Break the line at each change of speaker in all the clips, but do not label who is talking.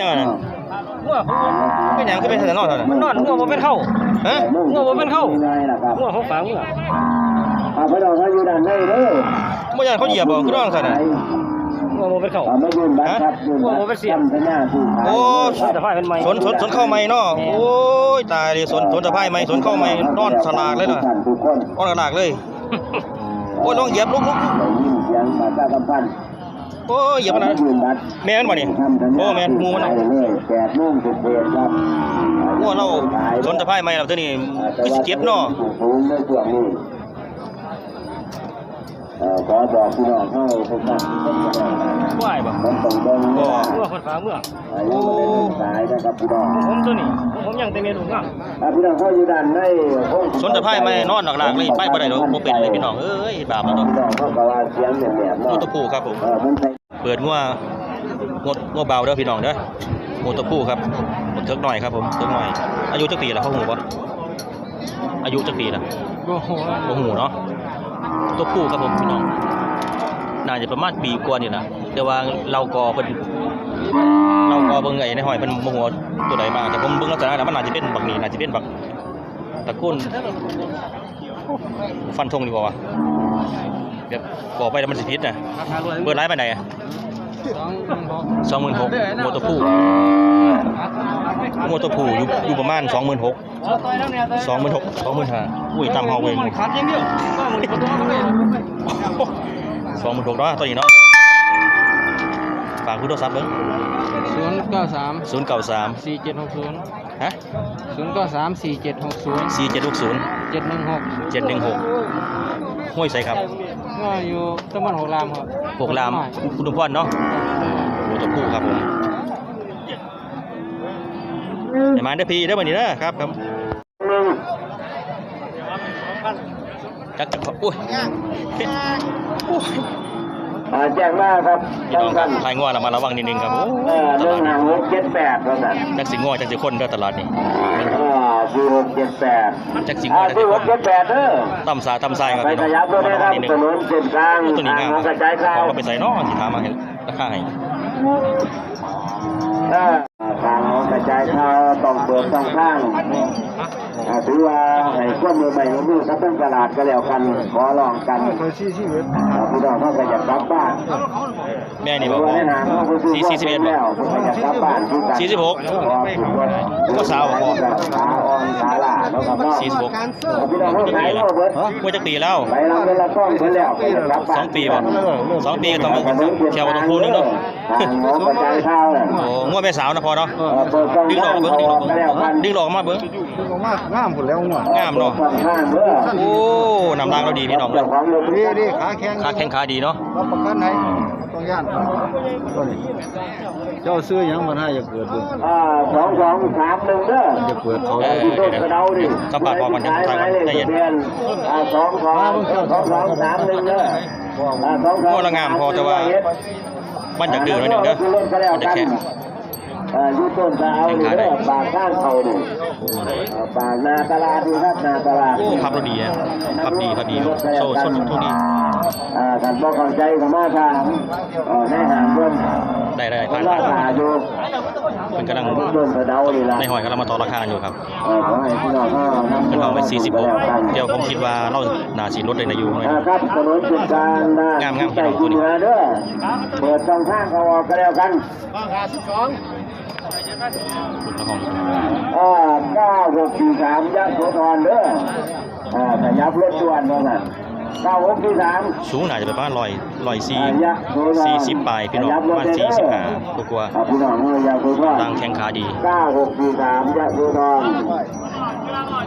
ยังไง
งัว
เป็นหยังคือเป็นถนนเท่านั้น
นอนงัวบ่เป็นเข้า
ฮะ
งัวบ่เป็นเข้า
ยังไงล่ะครับ
งัวของฝางงัว
อ่าพี่น้องเขาอยู่ด้านในเด้อ
บ่ยันเขาเหยียบบ่คือน้องซั่นน่ะ
งัวบ่เป็นเข้า
อ่าไม่ยืนบัตรครับยืนบัตร
โอ้โหไปเสียบ
ทำสัญญาซื้อขาย
โอ้
แต่ว่าเป็นไม้
สนสนสนเข้าใหม่เนาะโอ้ยตายเลยสนสนสะพายใหม่สนเข้าใหม่นอนสลากเลยน่ะ
ทุกคน
นอนสลากเลยโอ้ยลองเหยียบลุกลุ โอ้ยเหยียบมันนะแม่นบ่นี่โอ้แม่นหมูมัน
ขาย
น่ะ
เลยแปดโอ้
เราสนสะพายใหม่แล้วตัวนี้คือสิเก็บเนาะ
ขอบอกพี่น้องให้ทุกท่านทุกท่าน
ควายบ่
มันต้องเบิ่งเวลา
งัวคนฝางงัว
อายุมันเป็นสายนะครับพี่น้อง
ผมตัวนี้ผมยังแต่เมียลูกงาม
อ่าพี่น้องเข้าอยู่ด้านในห้อง
สนสะพายใหม่นอนหลักๆเลยไปบ่ได้ดอกบ่เป็นเลยพี่น้องเอ้ยบาปแล้ว
พี่
น้
องเขาก็ว่าเสียงแหลมๆเนาะ
ตะปูครับผม
มันใส่
เปิดงัวงดงัวเบาเด้อพี่น้องเด้อโมตะปูครับหมดเทิกหน่อยครับผมเทิกหน่อย อายุจักปีละเขาหูปะอายุจักปีละ
โอ้โห
บ่หูเนาะตัวผู้ครับผมพี่น้องน่าจะประมาณปีกว่านี่นะแต่ว่าเราก็เป็นเราก็เบิ่งไอ้ในหอยเป็นบ่หัวตัวใดมาแต่ผมเบิ่งลักษณะแล้วมันน่าจะเป็นบักนี่น่าจะเป็นบักตะกุนฟันธงดีกว่า เดี๋ยวบอกไปแล้วมันสิผิดนะเปิดร้านไปไหนอะสองหมื่นหกโมตัวผู้โมตัวผู้อยู่อยู่ประมาณสองหมื่นหกสองหมื่นหกสองหมื่นห้าอุ้ยตามเฮาเอง
ขาดอย่างเดียวก็มันก็ตัวมันเลย
สองหมื่นหกเนาะตัวนี้เนาะฝากผู้โทรศัพท์เบิ้ง
ศูนย์เก้าสาม
ศูนย์เก้าสาม
สี่เจ็ดหกศูนย์
ฮะ
ศูนย์เก้าสามสี่เจ็ดหกศูนย์
สี่เจ็ดหกศูนย์
เจ็ดหนึ่งหก
เจ็ดหนึ่งหก ห้วยใส่ครับ
ก็อยู่ตำบลหกรามครับ
หกลามคุณทุมพรเนาะโมตัวผู้ครับผมเดี๋ยวมาเด้อพี่เด้อวันนี้นะครับครับ
หนึ่ง
จักจักอุ้ย
อ่าแจ้งมาครับ
พี่น้องค
กั
รับ
น
ทายงัวเรามาระวังนิดนึงครับโอ้
เออหนึ่งห้าหกเจ็ดแปดเท่านั้น
จักสิงัวจักสิคนเด้อตลาดนี่
อ่า สี่หกเจ็ดแปด
จักสิงั
อ่าว
จัก
สี่
สิ
ห
ค
ก
น
เจ็ดแปดเด้อ
ต่ำสาต่ำทรายครับ
ไป
พี่น้อง
ขยับด้วยนะครับ
นิดนึง
ถนนเส้นกลาง
ตัวนี้งาม
ทางของกระจายข่าว
เราไปใส่เนอสิถามมาให้ราคาให้
เออทางของกระจายข่าวต้องเปิดต้องข้างอ่าถือว่าให้ความมือใหม่มือกับทั้งตลาดก็แล้วกันขอลองกันอ่าพี่น้องเขาก็อยากกลับบ้าน
แม่นี่บอก
ว่าในหางเขาก็ซื้อ
สี่สี่สิบเอ็ด
แล้วเขาก็อยากกลับบ้านคือกัน
สี่สิบหก
ก็สาวพอขาอ่อนขาล่าแล้วก็
สี่สิบหก
พี่น้องเขาขายโลดเบิด
กล้วยจักปีแล้ว
ไปเราเป็นละก้อนเพิ่นแล้วไปกลับบ้าน
สองปีบ่สองปีก็ต้องเที่ยวต้องพูดนึงเนาะ
ทางของกระจายข่าวน่ะ
โอ้งัวแม่สาวนะพอเนาะ
เออเปิดช่อง
ดึงดอกมาเบิ้งดึงดอกมา
แล้วกัน
ดึงดอกมาเบิ้ง
มากงามผลแล้วง่วง
งามเนาะ
ช่องข้างเด้อ
โอ้นำรางเราดีพี่น้องเล
เจ้ายของรถ
นี่นี่ขาแข็ง
ขาแข้งขาดีเนาะ
รับประกันให้ต้องย่านตัวนี้เจ้าซื้อหยังมันให้อย่าเกิดด้วย
อ่าสองสองสามหนึ่งเด้อ
อย่าเกิดเขา
เออ
ที่ต้นกระเดาดิ
สัมผัสพอกันยังไงใจเย็น
อ่าสองสองสองสองสามหนึ่งเด้ออ่าสองสอง
งัวละงามพอแต่ว่ามันอยากดื้อหน่อยหนึงเด้อมันจะแข็ง
อ่าอยู่ต้นกระเอาดิเด้อปากข้างเขาดิอ่าปากนาตลาดดีครับนาตลาด
โอ้พับเราดีอะพับดีพับดีโซ่โซ่ทุกนี้
อ่าท่านบอกเข้าใจก็มาทางเอ่อในหางเพิ่น
ได้ได้
เพิ่
ผ่าน
นรอ
ผ่าน
ตาอยู่
เป็นกำลัง
ต้นกระเดานี่ล่ะ
ในหอยกำลังมาต่อราคาอยู่ครับ
เออขอให้พี่น้องเขานำ
เป็นวางไว้40
แล้วกัน
เดี๋ยวผมคิดว่าเราน่าสิลดได้ในอยู่หน่อย
อ่าครับถนนจุดกลางนะ
งามๆ
ใส่กุญแจเด้อเปิดช่องทางเขาออกก็แล้วกัน
ละห้อง
อ่าเก้าหกสี่สามยะโสธรเด้ออ่าขยับรถด่วนว่างั้นเก้าหกสี่สาม
สูงน่าจะประมาณร้อยร้อยสี่
อ่ายะโสธร
สี่สิบปลายพี่น้องประมาณสี่สิบห้ากว่า
อ่าพี่น้องเอ้ยยะโสธร
ๆดังแข้งขาดี
เก้าหกสี่สามยะโสธร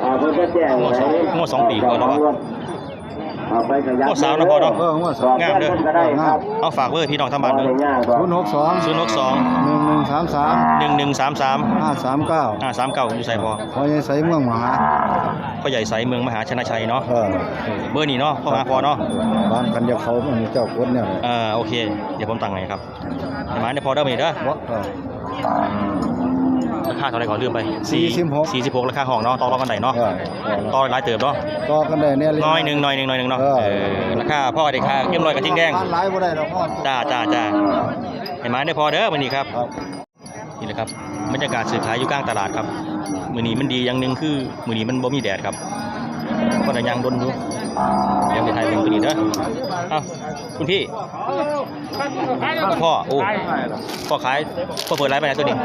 อ่าเพิ่นก็แจ้ง
งวดสองงวดสองปีกว่าแล้วอะ
อ่าไปขยับ
งวดสาวนะพ่อเนาะ
เออง่วงสอง
งามเด้อ
ก็ได้ครับ
เอาฝากเบอร์พี่น้องทางบ้านเด้อ
บ่ได้ยากหรอก
ศูนย์หกสอง
ศูนย์หกสอง
หนึ่งหนึ่ง สามสาม
หนึ่งหนึ่งสามสาม
ห้าสามเก้า
ห้าสามเก้าอยู่ใส่พอ
พอยังใส่เมืองมหา
พ่อใหญ่ใสเมืองมหาชนะชัยเนาะ
เออ
เบอร์นี้เนาะพ่อมาพอเนาะ
บ้านกันยาเขามันมีเจ้ากดเนี่ย
อ่าโอเค เดี๋ยวผมตังให้ครับเดี๋ยวมาเดี๋ยวพอเด้อมีเด้อ
วะเออ
ราคาเท่าไหร่ก่อนลืมไป
46
สี่สิบหกราคาห้องเนาะต่อรองกันไหนเนาะ
เออเออ
ต่อหลายเติบเนาะ
ต่อกันได้เนี่ย
น้อยหนึ่งน้อยหนึ่งน้อยหนึ่งเนาะ
เออ
เออราคาพ่อเด็กค่าเยี่ยมลอยกับทิ้งแดง
บ้านหลายบ่ได้ดอกพ่อ
จ้าจ้าจ้า เห็นไหมได้พอเด้อวันนี้ครับ
ครับ
นี่แหละครับบรรยากาศซื้อขายอยู่กลางตลาดครับมือนี้มันดีอย่างหนึ่งคือมือนี้มันบ่มีแดดครับก็แต่ยังดนอยู่เดี๋ยวไปถ่ายเป็นตัวนี้เด้อเอ้าคุณพี่พ่อโอ้พ่อขายพ่อเปิดร้านไปไหนตัวนี้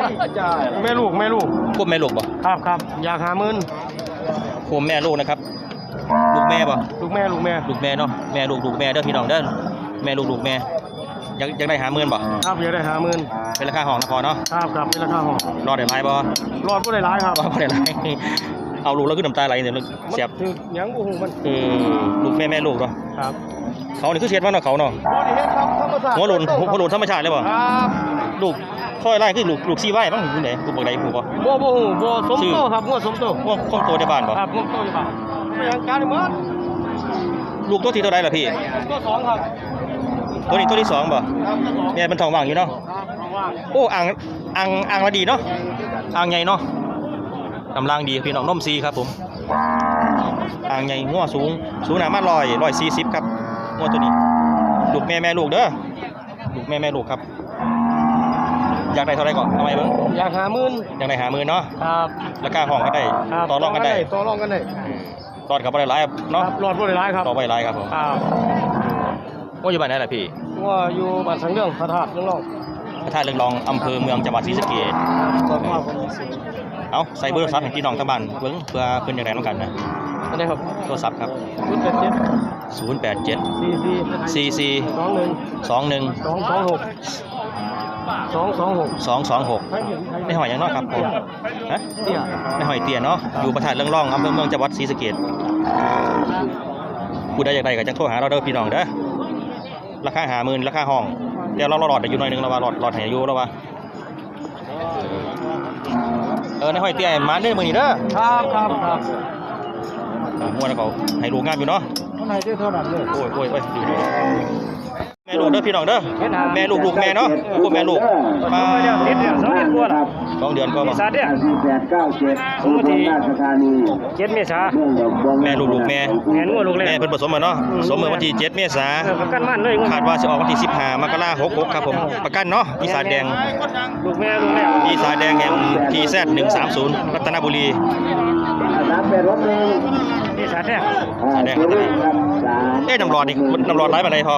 แม่ลูกแม่ลูก
ควบแม่ลูกบ่
ครับครับอยากหาหมื่น
ควบแม่ลูกนะครับลูกแม่บ่
ลูกแม่ลูกแม่
ลูกแม่เนาะแม่ลูกลูกแม่เด้อพี่น้องเด้อแม่ลูกลูกแม่อ ยากอยากได้หาเงินบ่
ครับอยากได้หาหมื่น
เป็นราคาห้องนะพอเนาะ
ครับครับเป็นราคาห้อง
รอดได้ไหมบ่
รอดผู้ใดร้ายครับ
รอดบ่ได้ไรเอาลูกแล้วขึ้นน้ำตาไหลเนี่ยเสียบ
คือหยังบูหูมัน
คือลูกแม่แม่ลูกเนาะ
ครับ
เขานี่คือเสียดว่าเนาะเขาเนาะ
บอดี้เฮ็ดครับธรรมชาติ
หัวหล่นหัวหล่นธรรมชาติเลยบ่
ครับ
ลูกค่อยไล่คือลูกลูกซีไว้บ้างอยู่ไหนลูกบักใดผู้บ่
บ่บ่หูบ่สม
ชื่อ
โตครับงัวสมโต
พวกคงโตในบ้านบ่
ครับงัวโตอยู่ครับไม่หยังการเหมือน
ลูกตัวที่เท่าไหร่ล่ะพี่
ตัวสองครับ
ตัวนี้ตัวที่สองบ่
ครับตัวสอง
เนี่ยมันทองว่างอยู่เนาะ
ครับว่าง
โอ้อ่างอ่างอ่างละดีเนาะอ่างใหญ่เนาะกำลังดีพี่น้องนมซีครับผมอ่างใหญ่งัวสูง สูงหนามาลอยลอยสี่สิบครับงัวตัวนี้ลูกแม่แม่ลูกเด้อลูกแม่แม่ลูกครับ อยากได้เท่าไหรก่อนทำไมเบิ้ง
อยากหาหมื่น
อยากได้หามือเนาะ
ครับ
ราคาห้องก็ได้
ครับ
ต่อรองกันได้
ต่อรองกันได้
ตอนกับอะไรหลายครับ
ค
เนาะ
รับรอดผู้ใดร้ายครับ
ต่อไปหลายครับผม
ครับ
ว่าอยู่บ้านไหนล่ะพี่
งัวอยู่บ้านสังเรื่องพระธาตุเรื่องรอง
พระธาตุเรืองรองอำเภอเมืองจังหวัดศรีสะเกษ
ก็มาคนนี้สิ
เอาใส่เบอร์โทรศัพท์ให้พี่น้องทางบ้านเบิ้งเพื่อเพิ่นอยากได้น้องกันนะ
อันนี้ครับ
โทรศัพท์ครับ
ศูนย์แปดเจ็ด
087
สี่สี่
44
สองหนึ่ง
21
สองสองหกสองสองหก
226ในหอยหยังเนาะครับผมฮะ
เตี้ย
ในหอยเตียเนาะอยู่ประธานเรื่องร่องอำเภอเมืองจังหวัดศรีสะเกษผู้ใดอยากได้ก็จังโทรหาเราเด้อพี่น้องเด้อ ราคาหาหมื่นราคาห้องเดี๋ยวเราหลอดได้อยู่หน่อยหนึงแล้วว่าหลอดหลอดให้อยู่แล้วว่าเออในหอยเตียมาเด้อมื้อนี้เด้อ
ครับครับครับ
อ่าม่วนแล้วก็ให้ลูกงามอยู่เนาะ
เท่าไหร่ได้เท่านั้นเลย
โอ้ยโอ้ยโอ้ยดูดู แม่ลูกเด้อพี่น้องเด้อแม่ลูกลูกแม่เนาะพวกแม่ลูกมา
ติดเนี่ยสองเดือนกว่าละ
สองเดือนก็บ่
สาเดีย
สี่แปดเก้าเจ็ดอุบลราชธานี
เจ็ดเมษา
เรื่องดอกบัว
แม่ลูกลูกแม่
แม่นงัวลูกแร
แม่
ก
เพิ่นผสมมาเนาะผสมเมื่อวันที่7เมษา
เออประกันมั่นเลยงัว
คาดว่าจะออกวันที่15มกราคม66ครับผมประกันเนาะปีศาจแดง
ลูกแม่ลูกแรก
ปีศาจแดงแห่ง PZ 130รัตนบุรี
สามเป็นรถหนึ่ง
นี่สาแท้
อ่าตัวนี้ครับสาม
เอ๊ะน้ำร้อนนี่น้ำร้อนร้ายปานใดพอ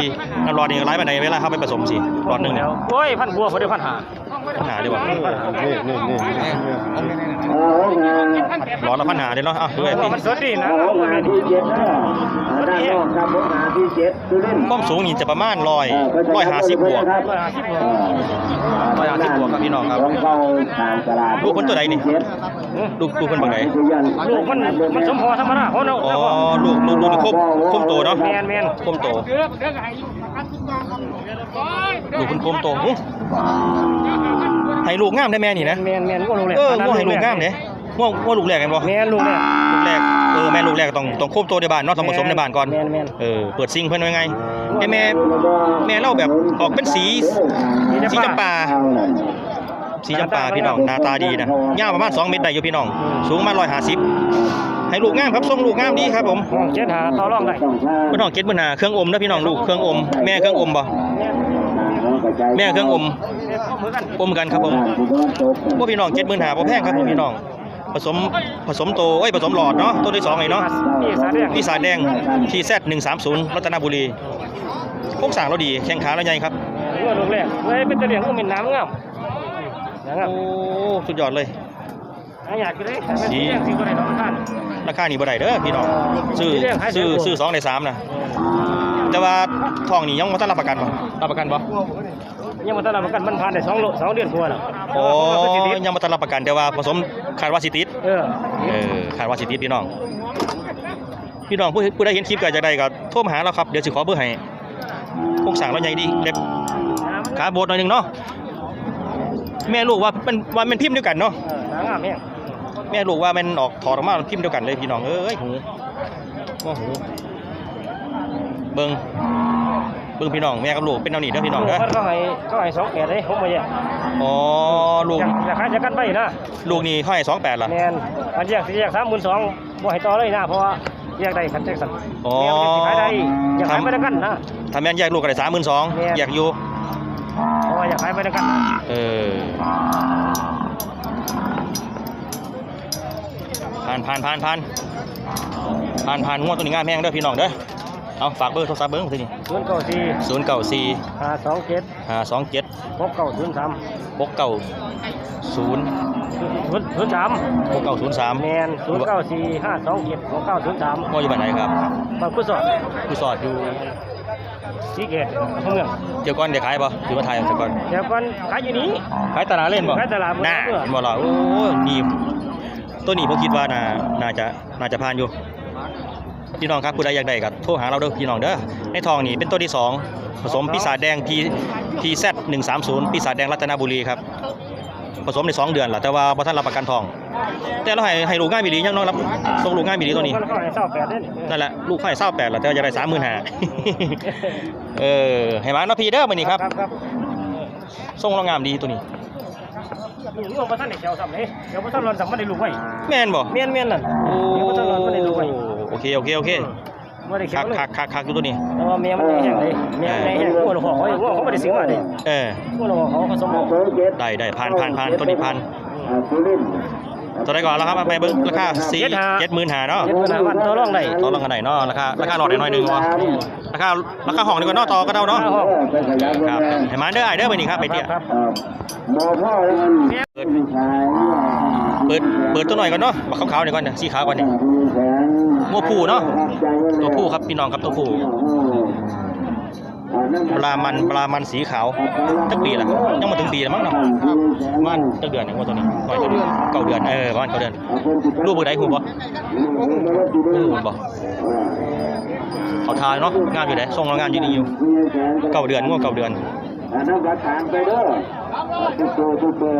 พี่น้ำร้อนนี่ร้ายปานใดเวลาเข้าไปผสมสิร้อนหนึงเนี่ย
โอ้ยพันบัวพอได้พันหา
ปัญหาดีกว่า
นี่นี่นี่นี่
เออหกห้า
ร้อนแล้วปัญหาเด้เนาะอะดูไอ้พี่
มันสดดี
เอ
นะ
อหกห้าที่เจ็ดนะอ่าด้านนอกครับหกห้าที่เจ็ดตัวนี้
ความสูงนี่จะประมาณ100 150บวก
ร้อยห้าสิบ
เอ
บัว
อ
ร้อยห้าสิบบวกครับพี่น้องครับ
ของเข้าทางตลาด
ลูกคนตัวใดนี่
เจ็ด
ลูกลูกเพิ่นบักไหน
ลูกมันมันสมพอธรรมดาเขาเนาะ
อ๋อลูกลูกลูกนี่ครบครบโตเนาะ
แมนแมน
ครบโตลูกเพิ่นครบโตอู้ให้ลูกงามได้แม่นี่นะ
แมนแมนงัวลูกแรก
เอองัวให้ลูกงามเด้งัวงัวลูกแรกกันบ่
แมนลูกแรก
ลูกแรกเออแม่ลูกแรกต้องต้องควบโตในบ้านเนาะต้องผสมในบ้านก่อน
แมนแมน
เออเปิดซิงเพิ่นไว้ไงไอ้แม่แม่เล่าแบบออกเป็นสีสีจำปาสีจำปาพี่น้องหน้าตาดีนะยาวประมาณ2เมตรได้อยู่พี่น้อง สูงประมาณ150 ให้ลูกงามครับทรงลูกงามดีครับผม
ห้องเจ็ดหาต่อรองได้
เพิ่นห้องเก็ดมื้อหน้าเครื่องอมนะพี่น้องลูกเครื่องอมแม่เครื่องอมบ่แม่เครื่องอม
เหมือนกัน
อมกันครับผมพวกพี่น้อง75,000บ่แพงครับผมพี่น้องผสมผสมโตเอ้ยผสมหลอดเนาะตัวที่สองนี่เนาะ
นี่สาแดง
นี่สายแดงทีแซด130รัตนบุรีโครงสร้างเราดีแข้งขาเราใหญ่ครับ
งัวลูกแรกเฮ้ยเป็นตะเหลียงก็มีน้ำงามน้ำงาม
โอ้สุดยอดเลย
อยากกินเลยสีสีก็ได้น้องท่าน
ราคานี่บ่ได้เด้อพี่น้องซื้อ
สีแดงให้
ซื้อ
แสนกว่า
ซื้อสองในสามนะแต่ว่าทองนี่ยังบ่ทันรับประกันบ่รับประกันบ่
ยังมาตลาดประกันมันผ่านได้สองโลสองเดือนกว่าแล้ว
โอ้ยังบ่ทันรับประกันแต่ว่าผสมคาดว่าสิติด
เออ
เออคาดว่าสิติดพี่น้องพี่น้องผู้ผู้ใดเห็นคลิปก็จะได้ก็โทรมาหาเราครับเดี๋ยวสิขอเบอร์ให้โครงสร้างเราใหญ่ดีเล็บขาโบดหน่อยหนึงเนาะแม่ลูกว่าเป็นว่ามันพิมพ์เดียวกันเนาะ
น้ำงามเนี่ย
แม่ลูกว่ามันออกถอดออกมาพิมพ์เดียวกันเลยพี่น้องเอ้ยหูโอ้โหเบิ่งเบิ่งพี่น้องแม่กับลูกเป็นแนวนี้เด้อพี่น้องเด้อ
เขาให้เขาให้สองแปดเลยผมมาแยก
อ๋อลูก
อยากขายจะกันไปนะ
ลูกนี่เขาให้สองแปดล่ะ
แมนมันแยกสิแยกสามหมื่นสองบ่ให้ต่อเลยนะเพราะว่าแยกได้ขันแจ็คสัน
อ๋อ
แมวมันสิขายได้อยากขายไปแล้วกันนะ
ถ้าแม่นแยกลูกกันได้สามหมื่นสอง
แม่น
แยกอยู่
เพราะว่าอยากขายไปด้วยกัน
เออ ผ่านผ่านผ่านผ่านผ่านผ่านงวดตัวนี้งามแห้งเด้อพี่น้องเด้อเอาฝากเบอร์โทรศัพท์เบอร์มาทีนี้
ศูนย์เก้าสี่
ศูนย์เก้าสี่
ห้าสองเจ็ด
ห้าสองเจ็ด
หกเก้าศูนย์สาม
หกเก้าศูนย์
ศูนย์ศูนย์สาม
หกเก้าศูนย์สาม
แมนศูนย์เก้าสี่ห้าสองเจ็ดหกเก้าศูนย์สาม
งวดอยู่บ้านไหนครับ
บางกุศล
ผู้สอดอยู่
สีเกตอำเภอเมือง
เดี๋ยวก่อนเดี๋ยวขายบ่ถือมาถ่ายเดี๋ยวก่อน
เดี๋ยวก่อนขายอยู่นี้
ขายตลาดเล่นบ่
ขายตลาดบ่
น่า
เบื่อ
เห็นบ่ล่ะโอ้นี่ ตัวนี้ผมคิดว่าน่าน่าจะน่าจะผ่านอยู่ พี่น้องครับผู้ใดอยากได้ก็โทรหาเราเด้อพี่น้องเด้อในทองนี่เป็นตัวที่สองผสมปีศาจแดง P PZ 130ปีศาจแดงรัตนบุรีครับผสมในสองเดือนล่ะแต่ว่าบ่ทันรับประกันทอง แต่เราให้ให้ลูกง่ายมีดียังน้องรับส่งลูกง่ายมีดีตัวนี้
มันก็ให้เศร้าแปดเด้อ
นั่นแหละลูกให้เศร้าแปดล่ะแต่ว่าจะได้สามหมื่นห้าเออให้มาเนาะพี่เด้อมื้อนี้ครับ
ครับครับ
ส่งเรางามดีตัวนี้
นี่นี่บ่ทันได้แถวซ้ำนี่เดี๋ยวบ่ทันรอนซ้ำบ่ได้ลูกไว้
แม่นบ่
แม่นแม่นนั่น
โอ้
เดี๋ยวบ่ทันรอนบ่ได้ลูกไว้
โอเคโอเคโอเค
บ่ได้แถ
คั
ว
ก
เลย
คักคักคักอยู่ตัวนี้
แต่ว่าแม่มันได้แห้งเลยแม่มันได้แห้งงัวลูกของเขางัวเขาบ่ได้ซื้อมาเด้
เออ
งัวลูกของเขาผสมเอา
ได้ได้ผ่านผ่านผ่านตัวนี้ผ่าน
อ่าสุรินทร์
ตัวไหนก่อนแล้วครับเอาไปเบิ้งราคาสี่เจ็ดหมื่นหาเนาะ
เจ็ดหมื่นห้าพันต่อรองได้
ต่อรองกันไหนเนาะราคาราคาหลอดได้หน่อยหนึงวะราคาราคาห้องดีกว่าเนาะต่อก็เดาเนาะ
เออไปขยาย
ครับ
โงแม
ให้มาเด้อไอเด้อไปนี่ครับไปเตี้ย
ครับ
เอ่อหมอพ่อเอิ้นผู้ชาย
เปิดเปิดตัวหน่อยก่อนเนาะบักขาวๆนี่ก่อนเนี่ยสีขาวก่อนเนี่ย
แสง
งัวผู้เนาะตัวผู้ครับพี่น้องครับตัวผู้ ปลามันปลามันสีขาวจักปีละยังมาถึงปีแล้วมั้งเนาะประมาณจักเดือนเนี่ยงวดตัวนี้หน่อยจักเดือนเก้าเดือนเออประมาณเก้าเดือนลูกเบอร์ใดหูบ่หูบ่เขาทายเนาะงามอยู่ไหนส่งเรางานอยู่นี่อยู่เก้าเดือนงวดเก้าเดือน
อันนั้นประธานไปเด้อทุกตัวทุกตัว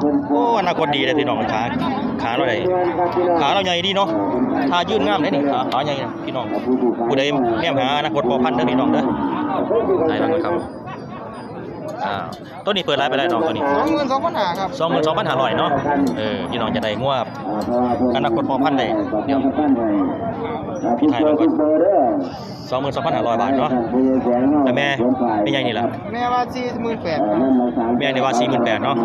เพิ่น
โอ้อนาคตดีเลยพี่น้องขา ขาเราได้ขาเราใหญ่ดีเนาะถ้ายืนงามเลยนี่ขาขาใหญ่นะพี่น้องผู้ใดแนมหาอนาคตพอพันธุ์เด้อพี่น้องเด้อได้แล้วครับอ่าตัวนี้เปิดร้านไปได้น้องตัวนี้
สองหมื่นสองพันห้าครับ
สองหมื่นสองพันห้าร้อยเนาะเออพี่น้องจะได้งวบอนาคตพอพันธุ์ได้เดี๋ยวพี่ไทยมาก่อนสองหมื่นสองพันห้าร้อยบาทเนาะแต่แม่ไม่ใหญ่นี่แหละ
แม่ว่าสี่หมื่นแปด
แม่นี่ว่า48,000เนาะ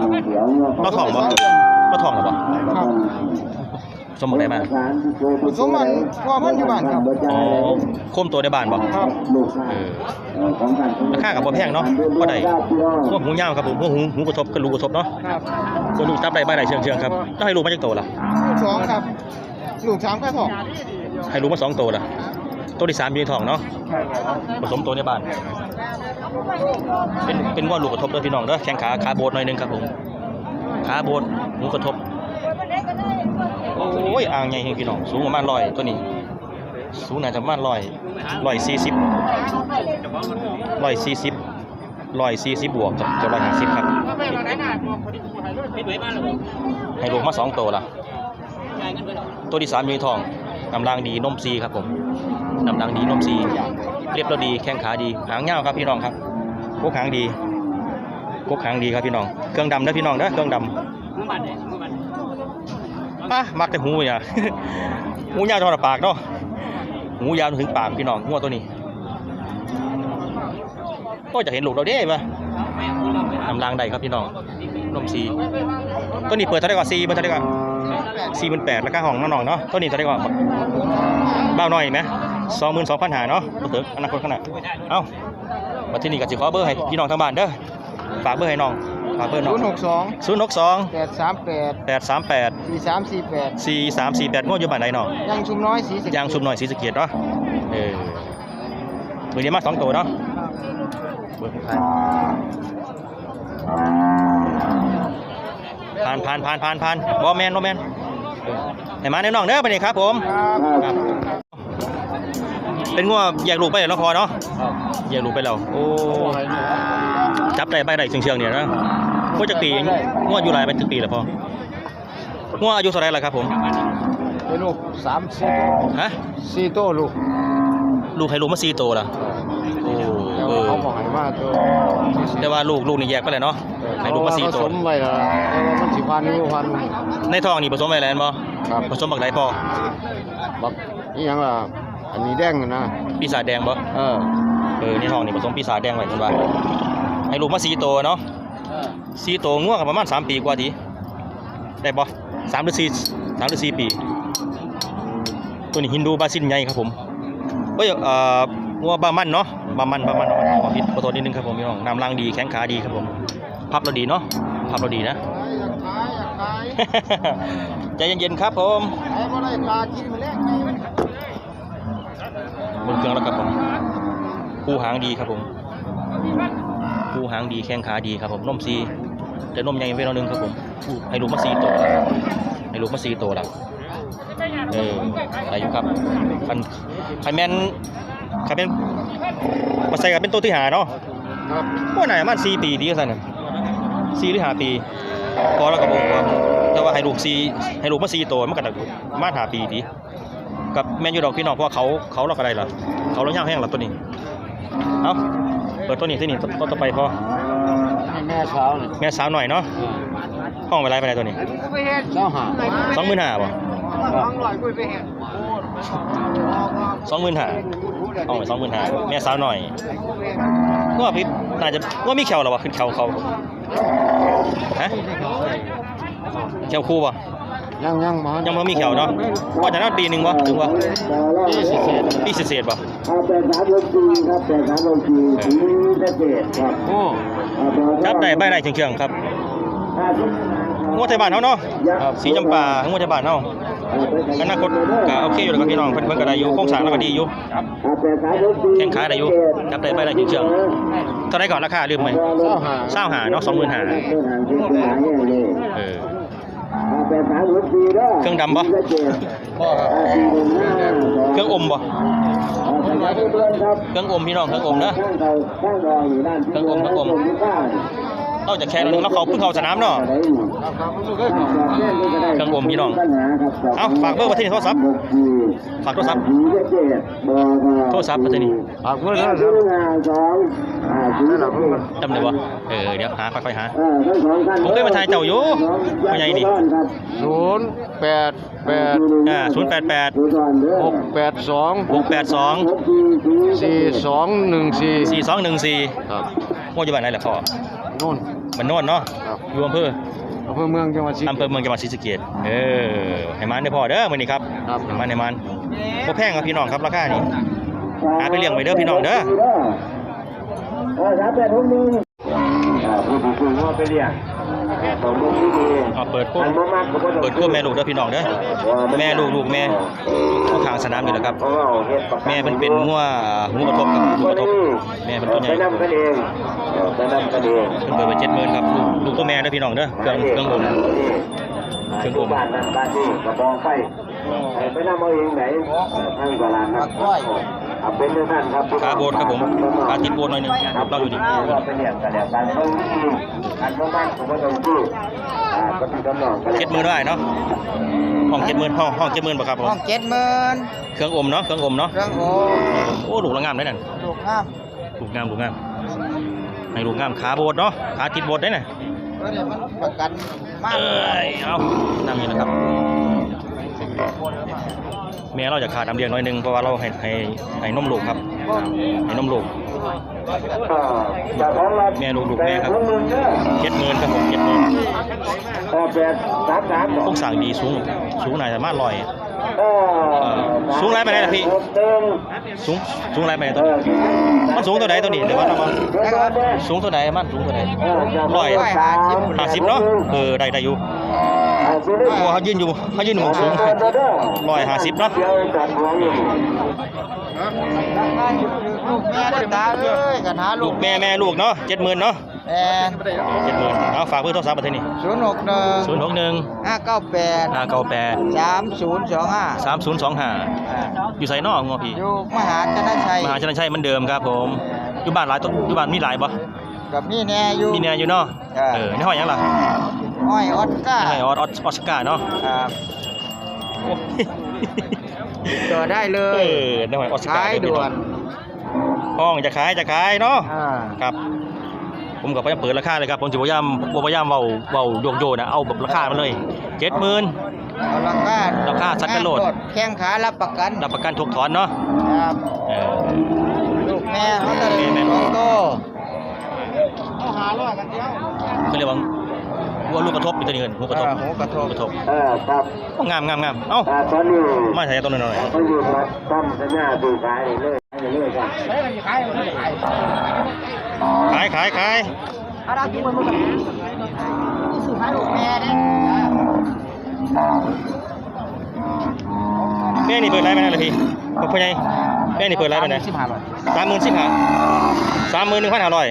เราทองบ่ เราทองหรือบ่
ครับ
สมบัติได้มา
สมมันพ่อพันอยู่บ้านครับ
อ๋อโคมตัวในบ้านบ่
ครับ
เออราคากับบ่แพงเนาะบ่ได้หัวหูยาวครับผมหัวหูหูกระทบกับลูกกระทบเนาะ
ครับ
ตัวลูกจับได้บ้านได้เชิงๆครับต้องให้ลูกมาจากโตล่ะ
ลูกสองครับลูกสามแค่ทอง
ให้ลูกมาสองโตล่ะตัวที่สามอยู่ในท้องเนาะผสมตัวในบ้าน เป็นเป็นว่าลูกกระทบเด้อพี่น้องเด้อแข้งขาขาโบดหน่อยหนึงครับผมขาโบด หูกระทบ โอ้ยอ่างใหญ่เฮงพี่น้อง สูงประมาณร้อยตัวนี้ สูงน่าจะประมาณร้อยร้อยสี่สิบร้อยสี่สิบร้อยสี่สิบบวกกับเกือบร้อยห้าสิบครับให้ลูกมาสองตัวละตัวที่สามอยู่ในทองกำลังดีนมซีครับผมกำลังดีนมซีเรียบเราดีแข้งขาดีหางยาครับพี่น้องครับกกหางดีกกหางดีครับพี่น้อง เครื่องดำนะพี่น้องนะเครื่องดำ อะมักแต่หูเนี่ยหูยาวเท่าปากเนาะหูยาวถึงปากพี่น้องหัวตัวนี้ก็จะเห็นหลูกเราเด้ปะนำรางใดครับพี่น้องนมซีตัวนี้เปิดเท่าไรก่อนซีมันเท่าไรก่อนซีมันแปดแล้วก็ห้องน้องๆเนาะตัวนี้เท่าไรก่อนเบ้าหน่อยไหมสองหมื่นสองพันหาเนาะก็ถึงอนาคตขนาดเอ้ามาที่นี่ก็สิขอเบอร์ให้พี่น้องทางบ้านเด้อฝากเบอร์ให้น้อง ฝากเบอร์น้อง
ศูนย์หกสอง
ศูนย์หกสอง
แปดสามแปด
แปดสามแปด
สี่สามสี่แปด
สี่สามสี่แปดงวดอยู่บ้านไหนน้อง
ยังชุมน้อยสีสะเกษ
ยางชุมหน่อยสีสะเกียดเนาะเออมือนี้มาสองตัวเนาะเบอร์ของใครผ่านผ่านผ่านผ่านผ่านบอแมนบอแมนเออให้มาแน่น้องเด้อไปนี่ครับผม ครับเป็นงัวแยกลูกไปแล้วพอเนาะแยกลูกไปแล้วโอ้จับได้ไปได้เชียงๆเนี่ยนะ งัวจะปีงัวอยู่หลายไปถึงปีแล้วพองัวอายุเท่าไหรแล้วครับผม
เป็นลูกสามสี่
ฮะ
สี่โตลูก
ลูกให้ลูกมาสี่ตัวละโอ้เออ
เขาบอกให้มาตัว
แต่ว่าลูกลูกนี่แยกไปเลยเนาะให้ลูกมาสี่
ผ
ตัว
สมไว้แล้วแต่ว่ามันสิพันอยู่พัน
ในท้องนี่ผสมไว้แล้วบ่
ครับ
ผสมบักไดพอ
บักนี่ยังล่ะอันนี้แดงนะ
ปีศาจแดงบ่
เออ
เออในท้องนี่ผสมปีศาจแดงไว้เพิ่นว่าให้ลูกมาสี่ตัวเนาะ สี่ตัวง่วงกันประมาณสามปีกว่าทีได้ปะสามหรือสี่สามหรือสี่ปี ตัวนี้ฮินดูบาซินใหญ่ครับผมเอ้ยเอ่องัวบามันเนาะบามันบามันขอผิดขอโทษนิดนึงครับผมพี่น้องน้ำล่างดีแข้งขาดีครับผมพับเราดีเนาะพับเราดีนะใจเย็นๆครับผมบนเครื่องแล้วครับผมคู่หางดีครับผม คู่หางดีแข้งขาดีครับผมนมซีแต่นมใหญ่ไปหน่อยนึงครับผมอู้ให้ลูกมาซีตัวให้ลูกมาซีตัวแล้วเอออะไรอยู่ครับคันคันแมนคันแมนมาใส่กับเป็นตัวที่หาเนาะ
ครับ
ว่าไหนมันสี่ปีดีกันน่ะสี่หรือห้าปีพอแล้วก็บอกว่าแต่ว่าให้ลูกซีให้ลูกมาซีโตวมันก็ได้มาหาปีดีกับแมนยูดอกพี่น้องเพราะว่าเขาเขาเราก็ได้ละเขาเราย่างแห้งละตัวนี้เอาเปิดตัวนี้ที่นี่ตัวต่อไปพอ
ให้แม่สาวนี่
แม่สาวหน่อยเนาะห้องไปไรไปไรตัวนี้
เจ้าหา
สองหมื่นห้าป่ะสองหมื่นห้าห้องไปสองหมื่นห้าแม่สาวหน่อยว่าพี่น่าจะว่ามีแขวหรอวะขึ้นแขวเขาฮะ แขวคู่ป่ะ
ยังยังมา
ยังไม่มีแขวเนาะว่าจะน่าปีหนึ่งวะถึงวะ
ปีสิบเอ็ด
ปีเศษๆป่ะ
เอาแต่สามลงปีครับแต่สามลงปีสีเกษตรครับ
โอ้
จับได้ใบได้เชียงๆครับงวดไทยบ้านเฮาเนาะสีจำปางวดไทยบ้านเฮาอนาคตก็โอเคอยู่แล้วครับพี่น้องเพิ่นเพิ่นก็ได้อยู่โครงสร้างแล้วก็ดีอยู่แข่งขาได้อยู่จับได้ใบได้เชียงๆเท่าไหร่ก่อนราคาลืมไหม
เจ้าหา
เศร้าหาเนาะสองหมื่นหาเออ เครื่องดำปะ
พ่อครับ
เครื่องอมบ่เครื่องอมพี่น้องเครื่องอมเนอะเครื่องอมเครื่องอม เราจะแค่นึงแล้วเขาเพิ่งเข้าสนามเนาะ
ครับครับลูกเอ้ย
เครื่องอมพี่น้องเอาฝากเบอร์ไว้ที่โทรศัพท์ฝากโทรศัพท์โทรศัพท์มาที่นี่
ฝากเพื่อน
ห้า
นะค
ศู
รับ
นย์ห้าสองห้าศูนย์
จำได้บ่เออเดี๋ยวหาค่อยๆหา
เออทั้งสองท่าน
ผมเคยมาถ่ายเจ้าอยู่ว่าไงนี่
ศูนย์แปดแปด
อ่าศูนย์แปดแปด
หกแปดสอง
หกแปดสอง
สี่สองหนึ่งสี่
สี่สองหนึ่งสี่
ครับ
โมอยู่บ้านไหนแหละพ่อ
นู่น
มันโน่นเนาะ
ครับ
อยู่อำเภอ
อำเภอเมืองจังหวัดศรี
อำเภอเมืองจังหวัดศรีสะเกษเออให้มันได้อพ่อเด้อมื้อนี้ครับ
ครับ
ให้มันให้มันบ่แพงครับพี่น้องครับราคานี่หาไปเลี้ยงไว้เด้อพี่น้องเด้อ
เออสามแปดหกหนึ่งอ่าผู้ถูกคุยว่าไปเรียก ตรงนี้ดี
เอาเปิดพวก
อันบ่มากก็บ่ต้อง
เปิดพวกแม่ลูกเด้อพี่น้องเด้อแม่ลูกลูกแม่ข้างสนามอยู่แล้วครับ
เพราะว่าเฮ็ดประกัน
แม่มันเป็นงัวหูกระทบกับหูกระทบแม่เป็นตัวใหญ่
ไปนำกันเองเออไปนำกันเอง
เพิ่นเปิดไปเจ็ดหมื่นครับลูกลูกตัวแม่เด้อพี่น้องเด้อเครื่องเครื่องอมเครื่องอม
บ้านนั้นบ้านนี้กระบองไฟไปนำเอาเองไหนทางตลาดนัด ครับ
ขาโบนครับผมขาติดโบนหน่อยหนึงเราอยู่นี่
เราไปเรียกกันแล้วกันเพิ่งอันบ่มากก็ตมืออ่าก็ต้องกำนองกัน
เจ็ดหมื่นได้เนาะห้องเจ็ดหมื่นห้องห้องเจ็ดหมื่นป่ะครับผม
ห้องเจ็ดหมื่น
เครื่องอมเนาะเครื่องอมเนาะ
เครื่องโอ
โอ้ลูกละงามได้นั่น
ลูกงาม
ลูกงามลูกงามให้ลูกงามขาโบดเนาะขาติดโบดได้น่ะ
เพื่อมันประกันมาก
เอ้ยเอานั่งนี่นะครับ แม่เราจะขาดน้ำเลี้ยงหน่อยหนึงเพราะว่าเราให้ให้ให้นมลูกครับให้นมลูก
อ่าแต่ของเรา
แม่ลูกลูกแม่ครับ
ต่ของมึงเด้อ
เจ็ดหมื่นครับผมเจ็ดหมื่น
เออแปดสามสาม
โครงสร้างดีสูงสูงหน่อยแต่มากลอย
เออ
สูงไรไปไหนล่ะพี่
เติม
สูงสูงไรไปไหน
เอ
ตัว
อ
นี้มันสูงตัวไหนตัวนี้หรือว่าเรามา
เดี๋ยวก่อนเด้อ
สูงตัวไหนมันสูงตัวไหน
เออจะ
ร้อย
สาม
ห้าสิบเนาะเออได้ได้อยู่
เอาไปเลย
เพราะว่าเขายืนอยู่เขายืนอยู่หมองสูงร้อยห้าสิบเนาะ
เดี๋ยวจัดหัวอยู่
ลูกแม่ได้ตาเอ้ยกันหาลู
ลู
ก
กแม่แม่ลูกเนาะเจ็ดหมื่นเนาะ
แอน
เจ็ดหมื่นเอาฝากเบอร์โทรศัพท์มาที่นี่
ศูนย์หกหนึ่ง
ศูนย์หกหนึ่ง
ห้าเก้าแปด
ห้าเก้าแปด
สามศูนย์สองห้า
สามศูนย์สองห้าอยู่ไสนอกงัวพี่
อยู่มหาชนะชัย
มหาชนชัยเหมือนเดิมครับผมอยู่บ้านหลายต้นอยู่บ้านมีหลายบ่
กับนี่แน่อยู่
มีแน่อยู่เนาะ
ครับ
เออในห้อยหยังล่ะ
อ้อยออสการ์
ในห้อยออสออสออสการ์เนาะ
ครับ
โอ้
ต่อได้เล
เอยอในห้อยออสการ์
ขาย
เด้อพี่
ด่ว
น้อนงห้องจะขายจะขายเนาะ
อ่า
ครับ ผมก็พยายามเปิดราคาเลยครับผมจะพยายามบ่พยายามเบาเบาโยกโยนะเอาแบบราคามาเลยเจ็ดหมื่น
เอาราคา
ราคาสัตว์กระโดด
แข้งขารับประกัน
รับประกันทุกถอนเนาะ
ครับ
เออ
ลูกแม่เขาจะ
แม่แม่
สองโต
วัว ลูกกระทบอยู่ตัวนี้เงินหัวกระทบ
เออหัวกระทบ
กระทบ
เออครับ
โอ้งามงามงามเอ้า
อ่าตอนนี้
มาใส่ตัวหน่อย
เขาอยู่รับต้อมสัญญาดูขายเลยขายเลยครับ
ขายขายขายแม่นี่เปิดไรไปนะเลยพี่พ่อใหญ่แม่นี่เปิดไรไปนะ
สิบห้าร้อย
สามหมื่นสิบห้าสามหมื่นหนึ่งพันห้าร้อย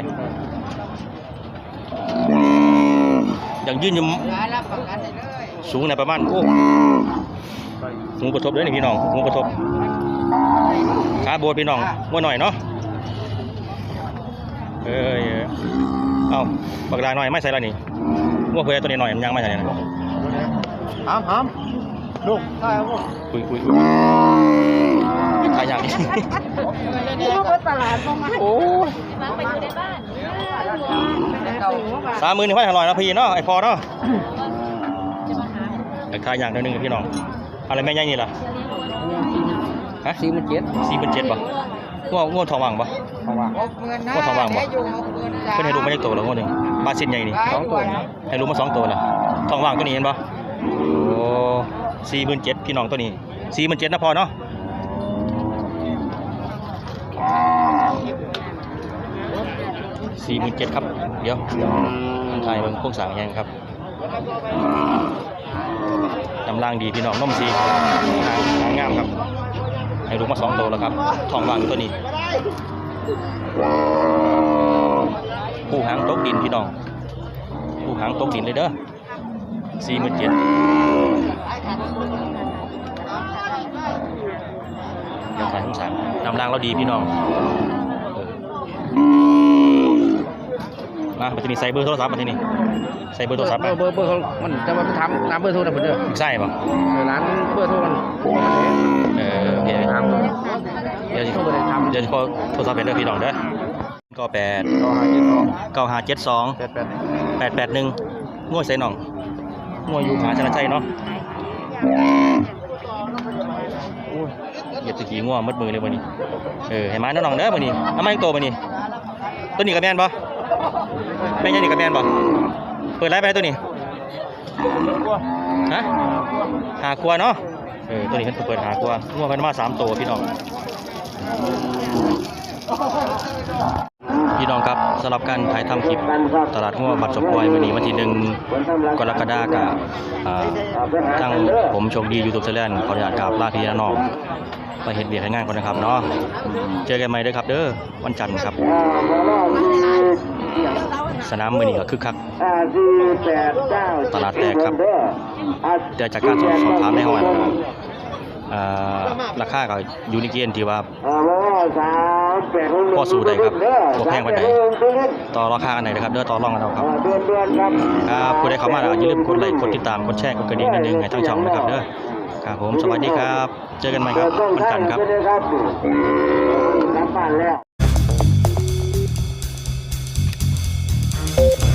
อย่างยืนอยู่
ขายรับประกันได้เลย
สูงในประมาณโอ้หูกระทบด้วยนี่พี่น้องหูกระทบขาโบดพี่น้องว่าหน่อยเนาะเอ้ยเอ้าปากลาหน่อยไม่ใส่แล้วนี่ว่าเพื่อตัวนี้หน่อยมันยังไม่ใส่นะ
หามหามลูกใช่ลูก
คุยคุยคุยขายอย่างนี้โอ้ สามหมื่นหนึ่งพันห้าร้อยนะพี่เนาะไอพอเนาะไอขายอย่างเดียวหนึงพี่น้องอะไรแม่ใหญ่นี่ล่ะฮะ
สี่หมื่นเจ็ด
สี่เป็นเจ็ดป่ะง่วงง่วงทองว่างป่ะ
หกหมื่นห้า
ว่าทองว่างบ่
เดี๋ยวอยู่หกหมื่นสาม
เพิ่นให้ลูกมาจากตัวแล้วง่วงหนึ่งปลาเส้นใหญ่นี่
สองตัว
ให้ลูกมาสองตัวละทองว่างตัวนี้เห็นป่ะโอ้สี่หมื่นเจ็ดพี่น้องตัวนี้สี่หมื่นเจ็ดนะพอเนาะ สี่หมื่นเจ็ดครับ เดี๋ยวถ่ายเบิ่งโครงสร้างยังครับกำลังดีพี่น้องนมสีหางหางงามครับ ให้ลูกมาสองตัวแล้วครับทองว่างอยู่ตัวนี้ผู้หางตกดินพี่น้องผู้หางตกดินเลยเด้อสี่หมื่นเจ็ดเดี๋ยวขายทั้งสามนำรางเราดีพี่น้อง เออมามันจะมีไซเบอร์โทรศัพท์มาที่นี่ไซเบอร์โทรศัพท์
เบอร์เบอร์เบอร์เขามันจะมาทำตามเบอร์โทรนะผมเด้อ
ใช่ป่ะ
เออร้านเบอร์โทรมัน
เออโอเค
ทำ
เดี๋ยวจะ
โทรไปเลยทำ
เดี๋ยวจะขอโทรศัพท์เป็นเด้อพี่น้องเด้อก็แปด
ต่อหาเจ็ดสอง
เก้าห้าเจ็ดสอง
แปดแปด
แปดแปดหนึ่งงวดใส่หน่องงวดอยู่หาชนะชัยเนาะโอ้ยเหยียบตะกี้ง่วงมัดมือเลยวันนี้ เออให้มาน้องๆเด้อวันนี้เอามาอีกตัววันนี้ ตัวนี้กับแมนปะ แม่ยังนี่กับแมนปะเปิดไลฟ์ไปตัวนี้ฮะหากลัวเนาะเออตัวนี้เพิ่นเปิดหากลัวง่วงเพิ่นมาสามตัวพี่น้องพี่น้องครับสำหรับการถ่ายทำคลิปตลาดหัวบัตรสปอยวันนี้วันที่หนึ่งกรกฎาคมทั้งผมโชคดียูทูบเซเลนขออนุญาตกราบลาพี่น้องไปเห็นเบียร์ให้งานก่อนนะครับเนาะเจอกันใหม่เด้อครับเด้อวันจันทร์ครับ
สี่
สนามมือนี้ก็คึกคัก
อ่าสี่แปดเก้า
ตลาดแตกครับ
เด้ออ่า
แต่จากการสอบสอบถามในห้องอ่าราคาก็อยู่ในเกณฑ์ที่ว่า
อ่าหมอรอบสามแปดหกหนึ่ง
พอสู้ได้ครับ
เด้อ
บ่แพงปานใด
สามแปหกหนึ่ง
ต่อราคากันไหนนะครับเด้อต่อรองกันเอาครับ
อ่าเดือนเดือนครับ
ครับผู้ใดเข้ามาแล้วอย่าลืมกดไลค์กดติดตามกดแชร์กดกระดิ่งนิดนึงให้ทั้งช่องนะครับเด้อครับผมสวัสดีครับ เจอกันใหม่ครับวันจันทร์ครับ
เปิ